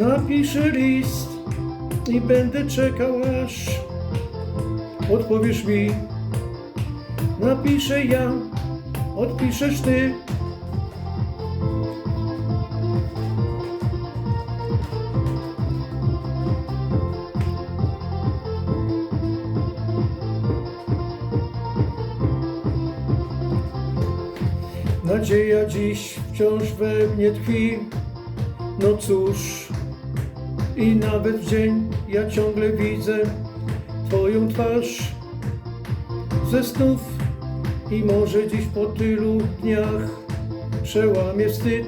Napiszę list i będę czekał aż odpowiesz mi. Napiszę ja, odpiszesz ty. Nadzieja dziś wciąż we mnie tkwi. No cóż, i nawet w dzień ja ciągle widzę Twoją twarz ze snów i może dziś po tylu dniach przełamie wstyd,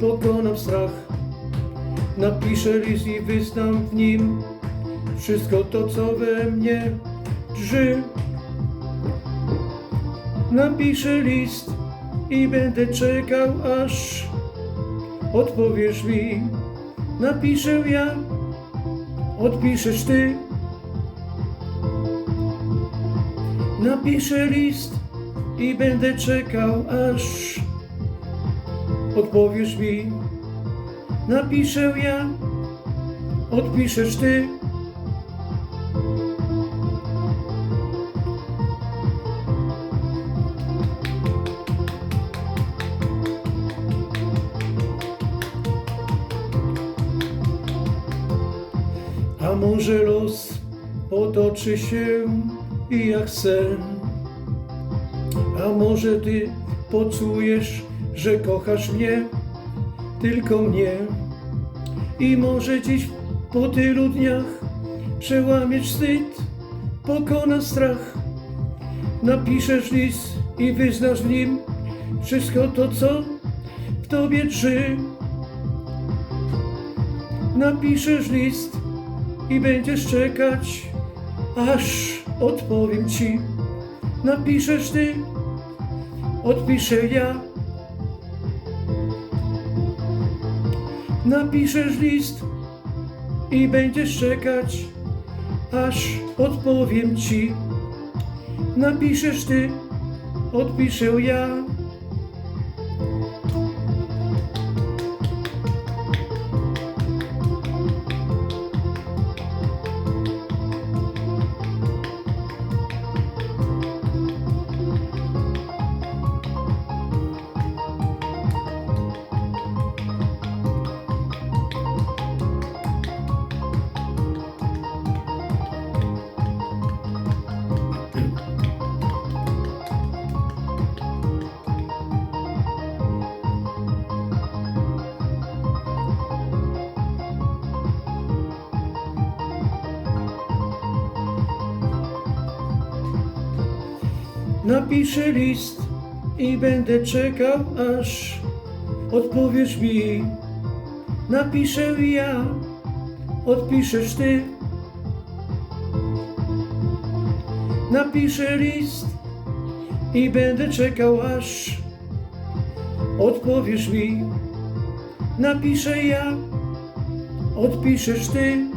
pokonam strach. Napiszę list i wyznam w nim wszystko to, co we mnie drży. Napiszę list i będę czekał, aż odpowiesz mi. Napiszę ja, odpiszesz ty. Napiszę list i będę czekał, aż odpowiesz mi. Napiszę ja, odpiszesz ty. A może los potoczy się jak sen? A może ty poczujesz, że kochasz mnie, tylko mnie? I może dziś po tylu dniach przełamiesz wstyd, pokona strach. Napiszesz list i wyznasz w nim wszystko to, co w tobie drży. Napiszesz list i będziesz czekać, aż odpowiem ci. Napiszesz ty, odpiszę ja. Napiszesz list i będziesz czekać, aż odpowiem ci. Napiszesz ty, odpiszę ja. Napiszę list i będę czekał, aż odpowiesz mi. Napiszę ja, odpiszesz ty. Napiszę list i będę czekał, aż odpowiesz mi. Napiszę ja, odpiszesz ty.